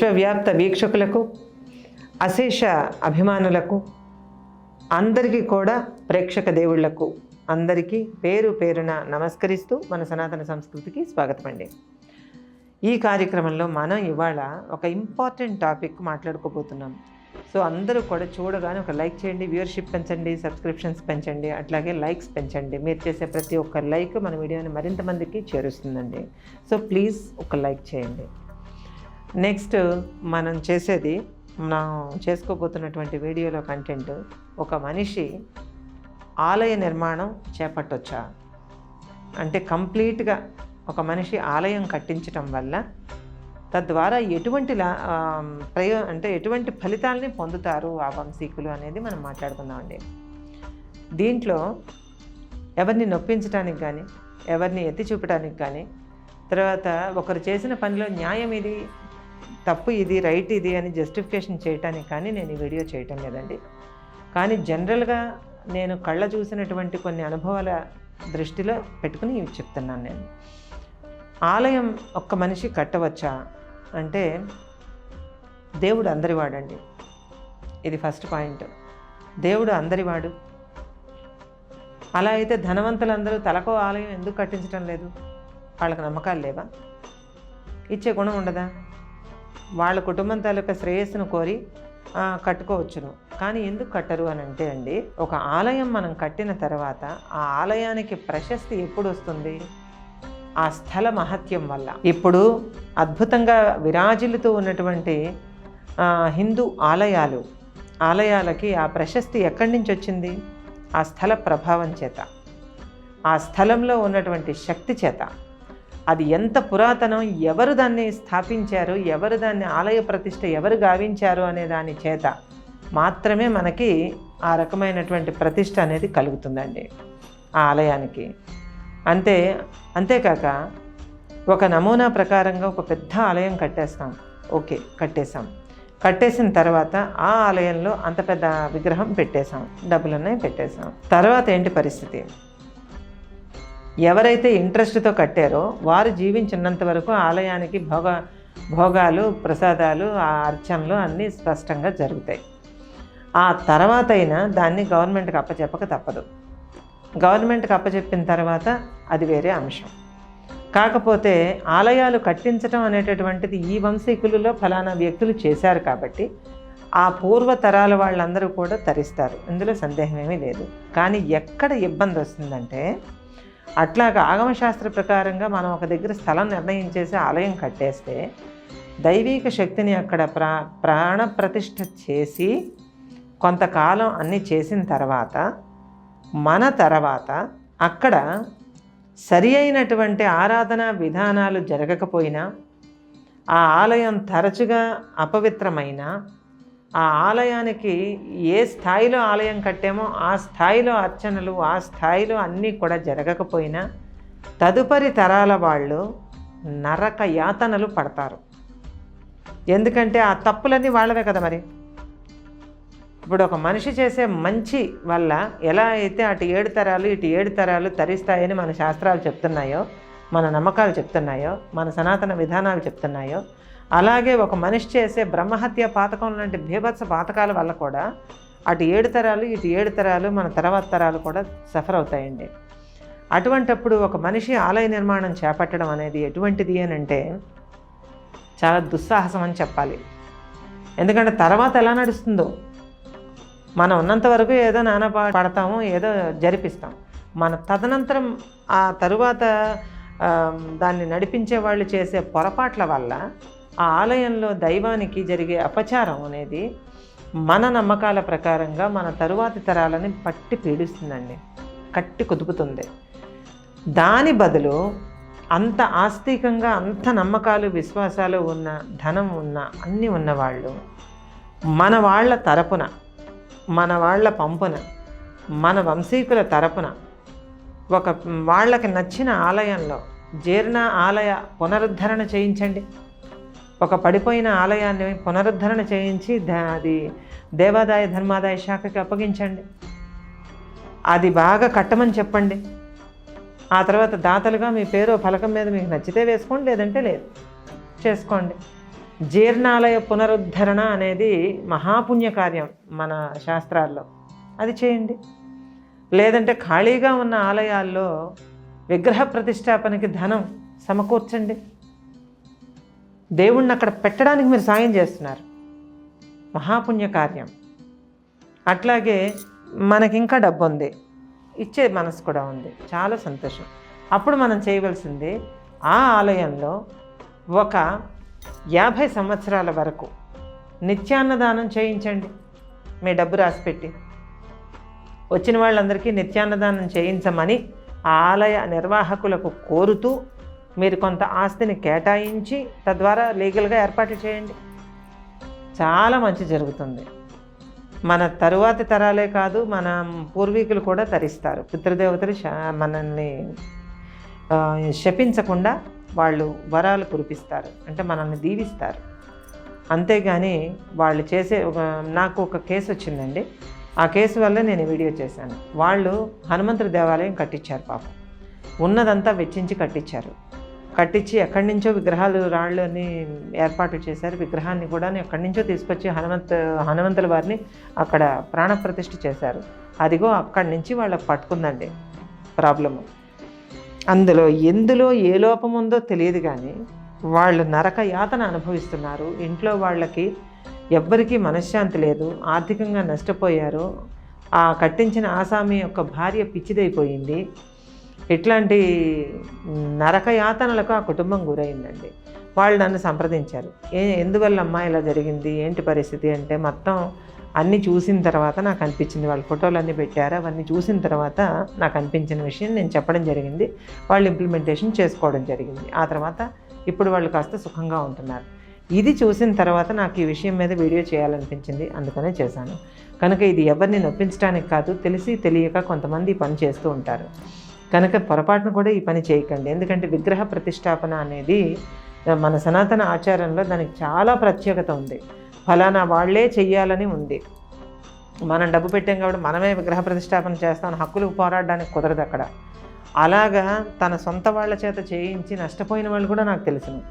విశ్వవ్యాప్త వీక్షకులకు అశేష అభిమానులకు అందరికీ కూడా ప్రేక్షక దేవుళ్ళకు అందరికీ పేరు పేరున నమస్కరిస్తూ మన సనాతన సంస్కృతికి స్వాగతమండి ఈ కార్యక్రమంలో మనం ఇవాళ ఒక ఇంపార్టెంట్ టాపిక్ మాట్లాడుకోబోతున్నాం. సో అందరూ కూడా చూడగానే ఒక లైక్ చేయండి వ్యూవర్షిప్ పెంచండి సబ్స్క్రిప్షన్స్ పెంచండి అట్లాగే లైక్స్ పెంచండి. మీరు చేసే ప్రతి ఒక్క లైక్ మన వీడియోని మరింత మందికి చేరుస్తుందండి. సో ప్లీజ్ ఒక లైక్ చేయండి. నెక్స్ట్ మనం చేసేది మనం చేసుకోబోతున్నటువంటి వీడియోలో కంటెంట్ ఒక మనిషి ఆలయ నిర్మాణం చేపట్టొచ్చా? అంటే కంప్లీట్గా ఒక మనిషి ఆలయం కట్టించటం వల్ల తద్వారా ఎటువంటి లా ప్రయో అంటే ఎటువంటి ఫలితాలని పొందుతారు ఆ వంశీకులు అనేది మనం మాట్లాడుకుందామండి. దీంట్లో ఎవరిని నొప్పించడానికి కానీ ఎవరిని ఎత్తి చూపడానికి కానీ తర్వాత ఒకరు చేసిన పనిలో న్యాయం ఇది తప్పు ఇది రైట్ ఇది అని జస్టిఫికేషన్ చేయటానికి కానీ నేను ఈ వీడియో చేయటం లేదండి. కానీ జనరల్గా నేను కళ్ళ చూసినటువంటి కొన్ని అనుభవాల దృష్టిలో పెట్టుకుని ఇవి చెప్తున్నాను నేను. ఆలయం ఒక్క మనిషి కట్టవచ్చా? అంటే దేవుడు అందరివాడండి. ఇది ఫస్ట్ పాయింట్ దేవుడు అందరివాడు. అలా అయితే ధనవంతులందరూ తలకో ఆలయం ఎందుకు కట్టించడం లేదు? వాళ్ళకి నమ్మకాలు లేవా? ఇచ్చే గుణం ఉండదా? వాళ్ళ కుటుంబం తాలూకా శ్రేయస్సును కోరి కట్టుకోవచ్చును. కానీ ఎందుకు కట్టరు అని అంటే అండి ఒక ఆలయం మనం కట్టిన తర్వాత ఆ ఆలయానికి ప్రశస్తి ఎప్పుడు వస్తుంది? ఆ స్థల మహత్యం వల్ల. ఇప్పుడు అద్భుతంగా విరాజిల్లుతూ ఉన్నటువంటి హిందూ ఆలయాలు ఆలయాలకి ఆ ప్రశస్తి ఎక్కడి నుంచి వచ్చింది? ఆ స్థల ప్రభావం చేత. ఆ స్థలంలో ఉన్నటువంటి శక్తి చేత. అది ఎంత పురాతనం ఎవరు దాన్ని స్థాపించారు ఎవరు దాన్ని ఆలయ ప్రతిష్ట ఎవరు గావించారు అనే దాని చేత మాత్రమే మనకి ఆ రకమైనటువంటి ప్రతిష్ట అనేది కలుగుతుందండి ఆ ఆలయానికి. అంతే అంతేకాక ఒక నమూనా ప్రకారంగా ఒక పెద్ద ఆలయం కట్టేస్తాం. ఓకే కట్టేసాం కట్టేసిన తర్వాత ఆ ఆలయంలో అంత పెద్ద విగ్రహం పెట్టేశాం. డబ్బులున్నాయి పెట్టేశాం. తర్వాత ఏంటి పరిస్థితి? ఎవరైతే ఇంట్రెస్ట్తో కట్టారో వారు జీవించినంత వరకు ఆలయానికి భోగ భోగాలు ప్రసాదాలు ఆ అర్చనలు అన్నీ స్పష్టంగా జరుగుతాయి. ఆ తర్వాత అయినా దాన్ని గవర్నమెంట్కి అప్పచెప్పక తప్పదు. గవర్నమెంట్కి అప్పచెప్పిన తర్వాత అది వేరే అంశం. కాకపోతే ఆలయాలు కట్టించడం అనేటటువంటిది ఈ వంశీకులలో ఫలానా వ్యక్తులు చేశారు కాబట్టి ఆ పూర్వ తరాల వాళ్ళందరూ కూడా తరిస్తారు. ఇందులో సందేహం ఏమీ లేదు. కానీ ఎక్కడ ఇబ్బంది వస్తుందంటే అట్లాగా ఆగమశాస్త్ర ప్రకారంగా మనం ఒక దగ్గర స్థలం నిర్ణయించేసి ఆలయం కట్టేస్తే దైవీక శక్తిని అక్కడ ప్రా ప్రాణ ప్రతిష్ఠ చేసి కొంతకాలం అన్నీ చేసిన తర్వాత మన తర్వాత అక్కడ సరి అయినటువంటి ఆరాధన విధానాలు జరగకపోయినా ఆ ఆలయం తరచుగా అపవిత్రమైన ఆ ఆలయానికి ఏ స్థాయిలో ఆలయం కట్టామో ఆ స్థాయిలో అర్చనలు ఆ స్థాయిలో అన్నీ కూడా జరగకపోయినా తదుపరి తరాల వాళ్ళు నరక యాతనలు పడతారు. ఎందుకంటే ఆ తప్పులన్నీ వాళ్ళవే కదా మరి. ఇప్పుడు ఒక మనిషి చేసే మంచి వల్ల ఎలా అయితే అటు ఏడు తరాలు ఇటు ఏడు తరాలు తరిస్తాయని మన శాస్త్రాలు చెప్తున్నాయో మన నమ్మకాలు చెప్తున్నాయో మన సనాతన విధానాలు చెప్తున్నాయో అలాగే ఒక మనిషి చేసే బ్రహ్మహత్య పాతకం లాంటి భీభత్స పాతకాల వల్ల కూడా అటు ఏడు తరాలు ఇటు ఏడు తరాలు మన తర్వాత తరాలు కూడా సఫర్ అవుతాయండి. అటువంటప్పుడు ఒక మనిషి ఆలయ నిర్మాణం చేపట్టడం అనేది ఎటువంటిది అని అంటే చాలా దుస్సాహసం అని చెప్పాలి. ఎందుకంటే తర్వాత ఎలా నడుస్తుందో? మనం ఉన్నంత వరకు ఏదో నానా పడతాము ఏదో జరిపిస్తాం. మన తదనంతరం ఆ తరువాత దాన్ని నడిపించే వాళ్ళు చేసే పొరపాట్ల వల్ల ఆ ఆలయంలో దైవానికి జరిగే అపచారం అనేది మన నమ్మకాల ప్రకారంగా మన తరువాతి తరాలని పట్టి పీడిస్తుందండి. కట్టి కుదుపుతుంది. దాని బదులు అంత ఆస్తికంగా అంత నమ్మకాలు విశ్వాసాలు ఉన్న ధనం ఉన్న అన్నీ ఉన్నవాళ్ళు మన వాళ్ళ తరపున మన వాళ్ళ పంపున మన వంశీకుల తరపున ఒక వాళ్ళకి నచ్చిన ఆలయంలో జీర్ణ ఆలయ పునరుద్ధరణ చేయించండి. ఒక పడిపోయిన ఆలయాన్ని పునరుద్ధరణ చేయించి అది దేవాదాయ ధర్మాదాయ శాఖకి అప్పగించండి. అది బాగా కట్టమని చెప్పండి. ఆ తర్వాత దాతలుగా మీ పేరు ఫలకం మీద మీకు నచ్చితే వేసుకోండి లేదంటే లేదు. చేసుకోండి. జీర్ణాలయ పునరుద్ధరణ అనేది మహాపుణ్య కార్యం మన శాస్త్రాల్లో. అది చేయండి. లేదంటే ఖాళీగా ఉన్న ఆలయాల్లో విగ్రహ ప్రతిష్టాపనకి ధనం సమకూర్చండి. దేవుణ్ణి అక్కడ పెట్టడానికి మీరు సాయం చేస్తున్నారు. మహాపుణ్య కార్యం. అట్లాగే మనకి ఇంకా డబ్బు ఉంది ఇచ్చే మనసు కూడా ఉంది. చాలా సంతోషం. అప్పుడు మనం చేయవలసింది ఆ ఆలయంలో ఒక యాభై సంవత్సరాల వరకు నిత్యాన్నదానం చేయించండి. మీ డబ్బు రాసిపెట్టి. వచ్చిన వాళ్ళందరికీ నిత్యాన్నదానం చేయించమని ఆ ఆలయ నిర్వాహకులకు కోరుతూ మీరు కొంత ఆస్తిని కేటాయించి తద్వారా లీగల్గా ఏర్పాట్లు చేయండి. చాలా మంచి జరుగుతుంది. మన తరువాతి తరాలే కాదు మన పూర్వీకులు కూడా తరిస్తారు. పితృదేవతలు మనల్ని శపించకుండా వాళ్ళు వరాలు కురిపిస్తారు. అంటే మనల్ని దీవిస్తారు. అంతేగాని వాళ్ళు చేసే ఒక నాకు ఒక కేసు వచ్చిందండి. ఆ కేసు వల్ల నేను వీడియో చేశాను. వాళ్ళు హనుమంతుడి దేవాలయం కట్టించారు పాపం. ఉన్నదంతా వెచ్చించి కట్టించారు. కట్టించి ఎక్కడి నుంచో విగ్రహాలు రాళ్ళని ఏర్పాటు చేశారు. విగ్రహాన్ని కూడా ఎక్కడి నుంచో తీసుకొచ్చి హనుమంత హనుమంతుల వారిని అక్కడ ప్రాణప్రతిష్ఠ చేశారు. అదిగో అక్కడి నుంచి వాళ్ళకి పట్టుకుందండి ప్రాబ్లము. అందులో ఎందులో ఏ లోపం ఉందో తెలియదు కానీ వాళ్ళు నరక యాతన అనుభవిస్తున్నారు. ఇంట్లో వాళ్ళకి ఎవ్వరికీ మనశ్శాంతి లేదు ఆర్థికంగా నష్టపోయారు. ఆ కట్టించిన ఆసామి యొక్క భార్య పిచ్చిదైపోయింది. ఇట్లాంటి నరక యాతనలకు ఆ కుటుంబం గురైందండి. వాళ్ళు నన్ను సంప్రదించారు. ఏ ఎందువల్ల అమ్మ ఇలా జరిగింది? ఏంటి పరిస్థితి అంటే మొత్తం అన్నీ చూసిన తర్వాత నాకు అనిపించింది. వాళ్ళ ఫోటోలు అన్నీ పెట్టారు. అవన్నీ చూసిన తర్వాత నాకు అనిపించిన విషయం నేను చెప్పడం జరిగింది. వాళ్ళు ఇంప్లిమెంటేషన్ చేసుకోవడం జరిగింది. ఆ తర్వాత ఇప్పుడు వాళ్ళు కాస్త సుఖంగా ఉంటున్నారు. ఇది చూసిన తర్వాత నాకు ఈ విషయం మీద వీడియో చేయాలనిపించింది. అందుకనే చేశాను. కనుక ఇది ఎవరిని నొప్పించడానికి కాదు తెలిసి తెలియక కొంతమంది పని చేస్తూ ఉంటారు. కనుక పొరపాటును కూడా ఈ పని చేయకండి. ఎందుకంటే విగ్రహ ప్రతిష్టాపన అనేది మన సనాతన ఆచారంలో దానికి చాలా ప్రత్యేకత ఉంది. ఫలానా వాళ్ళే చెయ్యాలని ఉంది. మనం డబ్బు పెట్టాం కాబట్టి మనమే విగ్రహ ప్రతిష్టాపన చేస్తాం హక్కులకు పోరాడడానికి కుదరదు అక్కడ అలాగా తన సొంత వాళ్ళ చేత చేయించి నష్టపోయిన వాళ్ళు కూడా నాకు తెలిసింది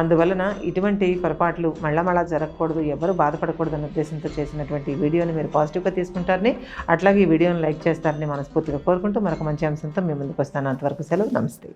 అందువలన ఇటువంటి పొరపాట్లు మళ్ళా మళ్ళా జరగకూడదు ఎవరు బాధపడకూడదు అనే ఉద్దేశంతో చేసినటువంటి వీడియోని మీరు పాజిటివ్గా తీసుకుంటారని అట్లాగే ఈ వీడియోని లైక్ చేస్తారని మనస్ఫూర్తిగా కోరుకుంటూ మరొక మంచి అంశంతో మీ ముందుకు వస్తాను. అంతవరకు సెలవు. నమస్తే.